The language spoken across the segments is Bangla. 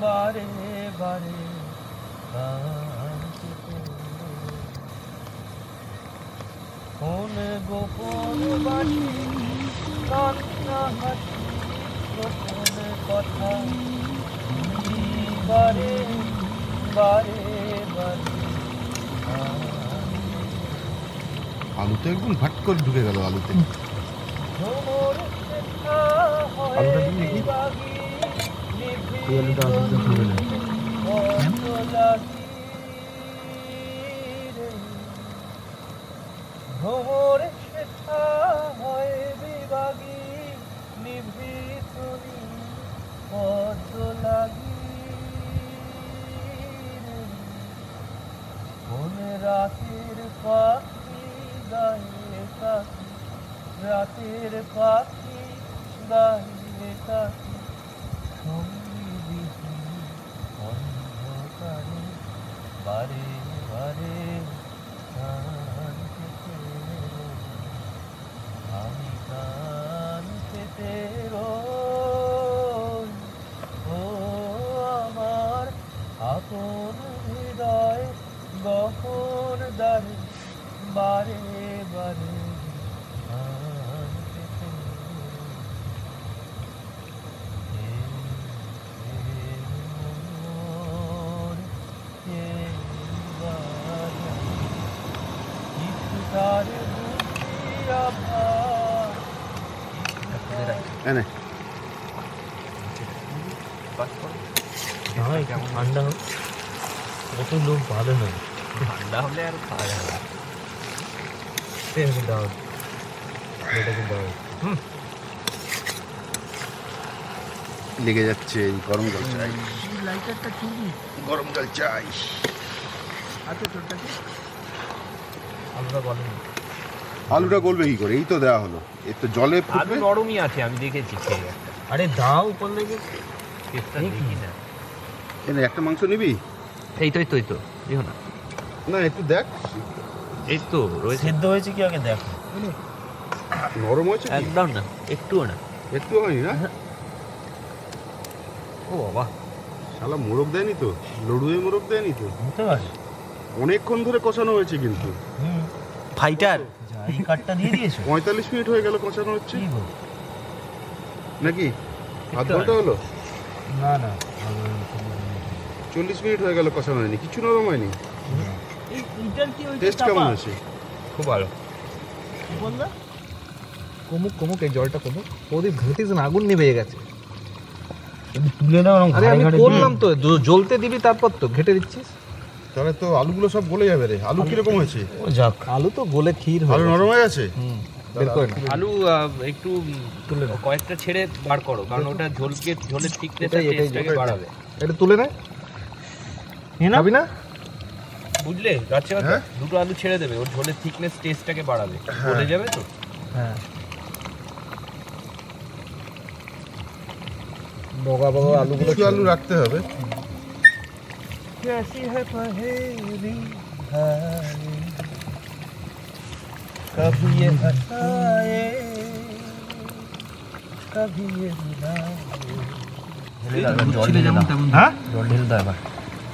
বারে বারে কোন গোপন বাণী কান্না হাসি গোপন কথা বারে বারে বারে আলুতে একদম ভাট করে ঢুকে গেল আলুতে। আলুটা দিন আলুটা আলুটা খাবে না। রাতের পাখি গায়ে রাতের পাখি গায়ে বারে বারে আমি কান পেতে। ও আমার আপন হৃদয় গহন দারে বারে বারে ঠান্ডা হোক লোক ভালো নয় ঠান্ডা হলে আর খাওয়া যাবে না। দাও। এটাকে দাও। লেগে যাচ্ছে এই গরম জল চাই। লাইটারটা ঠিকই গরম চাই। ছোটটাকে আমরা বলেন আলুটা গলবে কি করে? এই তো দেওয়া হলো। এই তো জলে আলু নরমই আছে আমি দেখেছি আরে দাও উপর লেগে। টেস্টটা দেখি। দেখি না। এনে একটা মাংস নিবি? এই তো এই তো এই তো। দিও না। না একটু দেখ। এই তো রয়েছে। সেদ্ধ হয়েছে কি আগে দেখ। নরম হয়েছে একদম না একটুও না। একটু হয়নি না? ও বাবা। শালা মোরগ দেয়নি তো? লড়ুয়ে মোরগ দেয়নি তো? পারে অনেকক্ষণ ধরে কষানো হয়েছে কিন্তু। ফাইটার? এই কাঠটা দিয়ে দিয়েছ? পঁয়তাল্লিশ মিনিট হয়ে গেল কষানো হচ্ছে। কি গো? নাকি? আধ ঘণ্টা হলো? না না চল্লিশ মিনিট হয়ে গেল কষানো হয়নি। কিছু নরম হয়নি। এই ইটার কি ওইটা টেস্ট কেমন আছে? খুব ভালো। বললা? কমুক কমুক এই জলটা কমুক। প্রদীপ না আগুন নিভে গেছে। তুলে নাও আরে আমি করলাম তো জ্বলতে দিবি তারপর তো ঘেটে দিচ্ছিস? তাহলে তো আলুগুলো সব গলে যাবে রে। আলু কীরকম হয়েছে? ও যাক। আলু তো গলে ক্ষীর হয়ে আলু নরম হয়ে গেছে? বের করে না আলু একটু তুলে কয়েকটা ছেড়ে বার করো কারণ ওটা ঝোলকে ঝোলের থিকনেসটা টেস্টটাকে বাড়াবে। এটা তুলে নে। খাবি না? বুঝলে? যাচ্ছে কথা হ্যাঁ? দুটো আলু ছেড়ে দেবে ওর ঝোলের থিকনেস টেস্টটাকে বাড়াবে। বলে যাবে তো? হ্যাঁ। বগা বগা আলুগুলো আলু রাখতে হবে। कैसी है पहेली हाय कभी ये हंसाए कभी ये रुलाए জল যেমন তেমন হ্যাঁ জল ঢেলে দাও এবার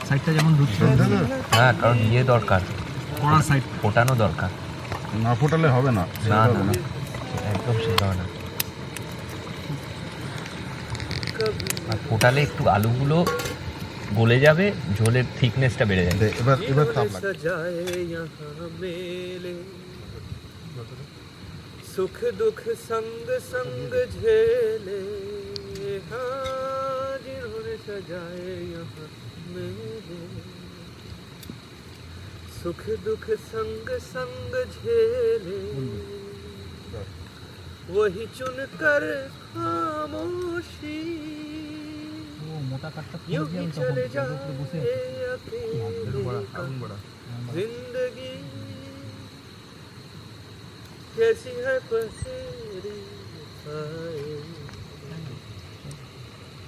সাইডটা যেমন ঢুকছে হ্যাঁ কারণ ইয়ে দরকার কড়া সাইড ফোটানো দরকার না ফোটালে হবে না না হবে না একদম সেটা হবে না আর ফোটালে একটু আলুগুলো গলে যাবে ঝোলের থিকনেসটা বেড়ে যাবে দে, এবার এবার তাপ লাগে सजाए यहाँ मेले सुख दुख संग संग झेले हाँ जिन्होंने सजाए यहाँ मेले सुख दुख संग संग झेले वही चुन कर खामोशी यूँ ही चले जाए अकेले का ज़िंदगी कैसी है पसेरी आए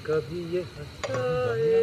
कभी ये हंसाए